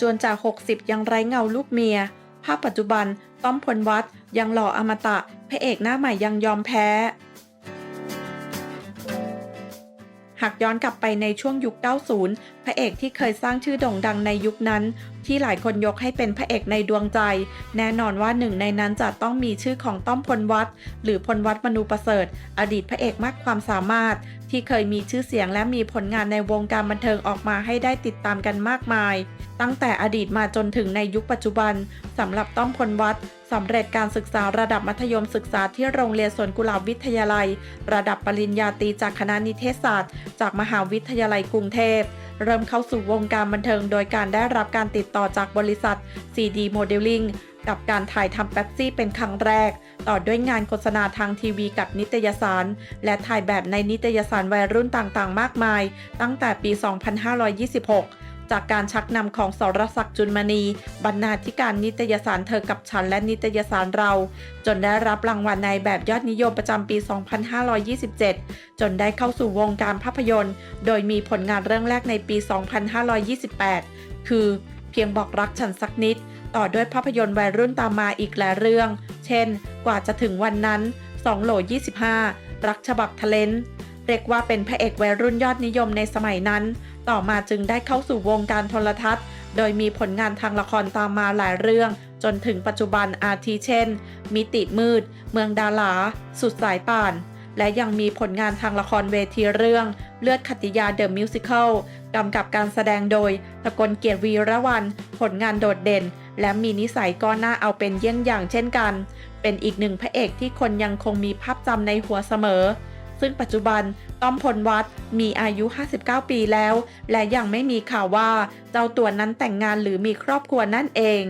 จวนจาก 60 ยังไร้เงาลูกเมีย ภาพปัจจุบันต้อมพลวัตยังหล่ออมตะ พระเอกหน้าใหม่ยังยอมแพ้ หากย้อนกลับไปในช่วงยุค 90 พระเอกที่เคยสร้างชื่อโด่งดังในยุคนั้น ที่หลายคนยกให้เป็นพระเอกในดวงใจ แน่นอนว่าหนึ่งในนั้นจะต้องมีชื่อของต้อมพลวัตหรือพลวัตมนูประเสริฐ อดีตพระเอกมากความสามารถ ที่เคยมีชื่อเสียงและมีผลงานในวงการบันเทิงออกมาให้ได้ติดตามกันมากมาย ตั้งแต่อดีตมาจนถึงในยุคปัจจุบันสำหรับต้อมพลวัตสำเร็จการศึกษาระดับมัธยมศึกษาที่โรงเรียนสวนกุหลาบวิทยาลัย ระดับปริญญาตรีจากคณะนิเทศศาสตร์ จากมหาวิทยาลัยกรุงเทพ เริ่มเข้าสู่วงการบันเทิงโดยการได้รับการติดต่อจากบริษัท CD Modeling กับการถ่ายทำแป๊บซี่เป็นครั้งแรก ต่อด้วยงานโฆษณาทางทีวีกับนิตยสาร และถ่ายแบบในนิตยสารวัยรุ่นต่างๆ มากมาย ตั้งแต่ปี 2526 จากการชักนำของสรศักดิ์จุลมณี บรรณาธิการนิตยสารเธอกับฉันและนิตยสารเรา จนได้รับรางวัลในแบบยอดนิยมประจำปี 2527 จนได้เข้าสู่วงการภาพยนตร์ โดยมีผลงานเรื่องแรกในปี 2528 คือเพียงบอกรักฉันสักนิด ต่อด้วยภาพยนตร์วัยรุ่นตามมาอีกหลายเรื่อง เช่น กว่าจะถึงวันนั้น2โหล25 รักฉบับทะเลนเรียกว่าเป็นพระเอกวัยรุ่นยอดนิยมในสมัยนั้น ต่อมาจึงได้เข้าสู่วงการโทรทัศน์ โดยมีผลงานทางละครตามมาหลายเรื่อง จนถึงปัจจุบันอาทิเช่น มิติมืด เมืองดารา สุดสายป่าน และยังมีผลงานทางละครเวทีเรื่อง เลือดขติยาเดอะมิวสิควลกำกับการแสดงโดยตะกลเกียรติวีระวัน ผลงานโดดเด่น และมีนิสัยก็น่าเอาเป็นเยี่ยงอย่างเช่นกัน เป็นอีกหนึ่งพระเอกที่คนยังคงมีภาพจำในหัวเสมอ ซึ่งปัจจุบันต้อมพลวัตมีอายุ 59 ปีแล้ว และยังไม่มีข่าวว่าเจ้าตัวนั้นแต่งงานหรือมีครอบครัวนั่นเอง